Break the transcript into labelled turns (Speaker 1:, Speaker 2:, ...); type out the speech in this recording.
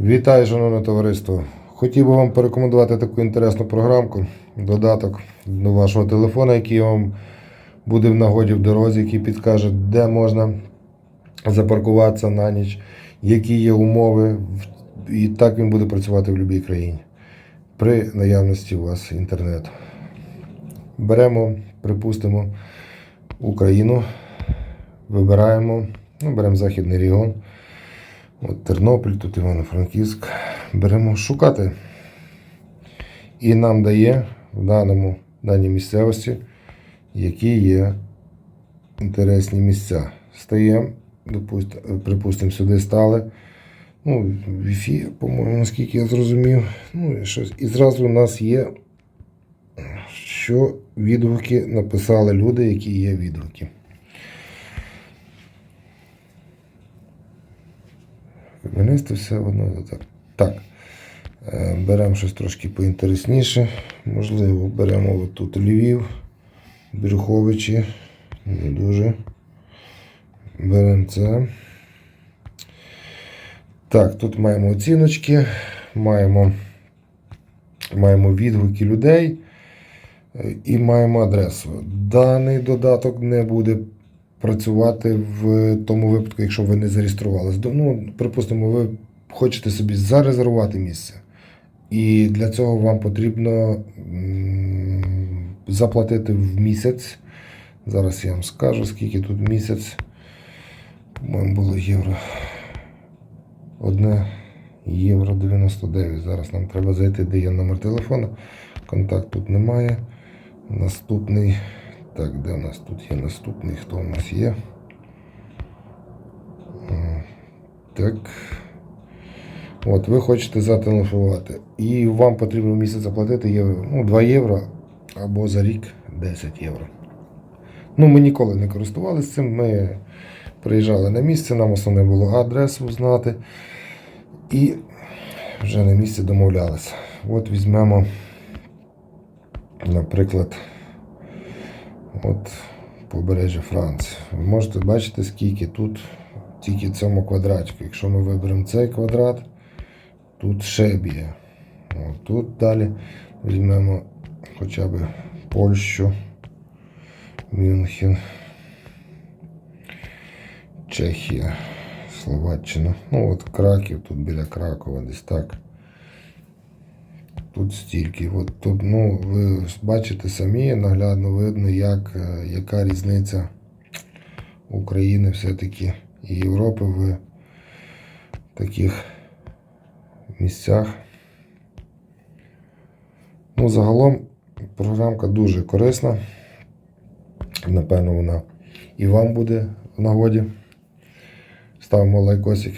Speaker 1: Вітаю, шановне товариство. Хотів би вам порекомендувати таку інтересну програмку, додаток до вашого телефона, який вам буде в нагоді в дорозі, який підкаже, де можна запаркуватися на ніч, які є умови, і так він буде працювати в будь-якій країні при наявності у вас інтернету. Беремо, припустимо, Україну, вибираємо, ну, беремо Західний регіон. От Тернопіль, тут Івано-Франківськ. Беремо шукати. І нам дає в даному, даній місцевості, які є інтересні місця. Стаємо, припустимо, сюди стали. Ну, Wi-Fi, по-моєму, наскільки я зрозумів. Ну, і, щось. і зразу у нас є, що відгуки написали люди, які є відгуки. Винести все одно так. Так. Е, Беремо щось трошки поінтересніше. Можливо, беремо отут Львів, Брюховичі. Не дуже. Беремо це. Так, тут маємо оціночки, маємо, маємо відгуки людей е, і маємо адресу. Даний додаток не буде працювати в тому випадку, якщо ви не зареєструвалися. Ну, припустимо, ви хочете собі зарезервувати місце. І для цього вам потрібно заплатити в місяць. Зараз я вам скажу, скільки тут місяць. По-моєму, було євро. Одне євро 99. Зараз нам треба зайти, де є номер телефону. Контакт тут немає. Наступний. Так, де у нас тут є наступний? Хто у нас є? Так. От, ви хочете зателефонувати. І вам потрібно в місяць заплатити євро, ну, 2 євро або за рік 10 євро. Ну, ми ніколи не користувалися цим. Ми приїжджали на місце, нам основне було адресу знати. І вже на місці домовлялися. От візьмемо, наприклад, от побережжя Франції. Ви можете бачити, скільки тут тільки цьому квадратику. Якщо ми виберемо цей квадрат, тут ще б'є. Тут далі візьмемо хоча б Польщу, Мюнхен, Чехія, Словаччина. Ну от Краків, тут біля Кракова десь так. Тут стільки. От тут, ну, ви бачите самі, наглядно видно, як, е, яка різниця України все-таки і Європи в таких місцях. Ну, загалом програмка дуже корисна. Напевно, вона і вам буде в нагоді. Ставимо лайкосик,